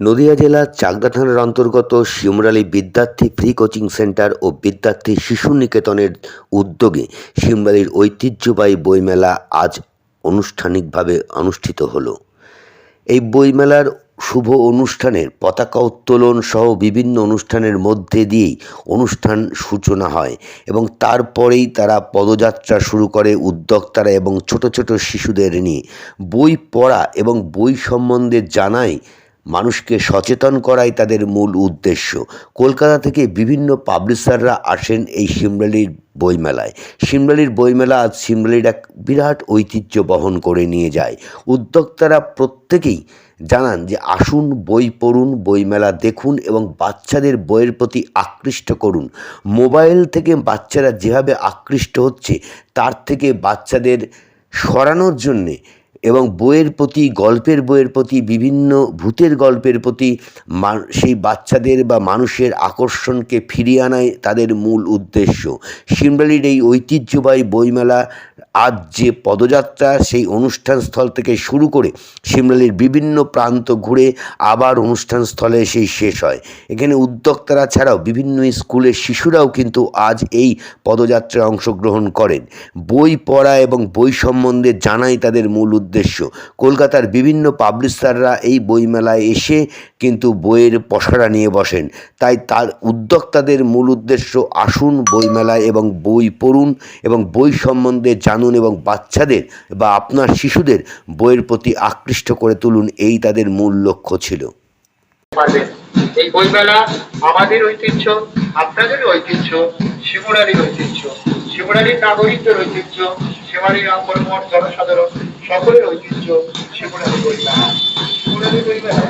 নদিয়া জেলার চাকদা থানার অন্তর্গত শিমরালী বিদ্যার্থী ফ্রি কোচিং সেন্টার ও বিদ্যার্থী শিশু নিকেতনের উদ্যোগে শিমরালীর ঐতিহ্যবাহী বইমেলা আজ আনুষ্ঠানিকভাবে অনুষ্ঠিত হলো। এই বইমেলার শুভ অনুষ্ঠানের পতাকা উত্তোলন সহ বিভিন্ন অনুষ্ঠানের মধ্যে দিয়েই অনুষ্ঠান সূচনা হয় এবং তারপরেই তারা পদযাত্রা শুরু করে উদ্যোক্তারা এবং ছোট ছোট শিশুদের নিয়ে। বই পড়া এবং বই সম্বন্ধে জানাই মানুষকে সচেতন করাই তাদের মূল উদ্দেশ্য। কলকাতা থেকে বিভিন্ন পাবলিশাররা আসেন এই সিমরালির বইমেলায়। সিমরালির বইমেলা আজ সিমরালির এক বিরাট ঐতিহ্য বহন করে নিয়ে যায়। উদ্যোক্তারা প্রত্যেকেই জানান যে, আসুন বই পড়ুন, বইমেলা দেখুন এবং বাচ্চাদের বইয়ের প্রতি আকৃষ্ট করুন। মোবাইল থেকে বাচ্চারা যেভাবে আকৃষ্ট হচ্ছে, তার থেকে বাচ্চাদের সরানোর জন্যে এবং বইয়ের প্রতি, গল্পের বইয়ের প্রতি, বিভিন্ন ভূতের গল্পের প্রতি সেই বাচ্চাদের বা মানুষের আকর্ষণকে ফিরিয়ে আনাই তাদের মূল উদ্দেশ্য। সিমরালির এই ঐতিহ্যবাহী বইমেলা আজ যে পদযাত্রা, সেই অনুষ্ঠানস্থল থেকে শুরু করে সিমরালির বিভিন্ন প্রান্ত ঘুরে আবার অনুষ্ঠানস্থলে সেই শেষ হয়। এখানে উদ্যোক্তারা ছাড়াও বিভিন্ন স্কুলের শিশুরাও কিন্তু আজ এই পদযাত্রায় অংশগ্রহণ করেন। বই পড়া এবং বই সম্বন্ধে জানাই তাদের মূল উদ্দেশ্য। কলকাতার বিভিন্ন পাবলিশাররা এই বইমেলায় এসে কিন্তু বইয়ের পসরা নিয়ে বসেন। তাই তার উদ্যোক্তাদের মূল উদ্দেশ্য আসুন বইমেলায় এবং বই পড়ুন এবং বই সম্বন্ধে জানুন এবং বাচ্চাদের বা আপনার শিশুদের বইয়ের প্রতি আকৃষ্ট করে তুলুন, এই তাদের মূল লক্ষ্য ছিল। এই বইমেলা আমাদের ঐতিহ্য, আপনাদের ঐতিহ্য শিবরারির ঐতিহ্য শিবরারির নাগরিকদের ঐতিহ্য অঙ্গনমঠ জনসাধারণ। সকলের ঐতিহ্য শিবরারি বইমেলা শিবরারি বইমেলা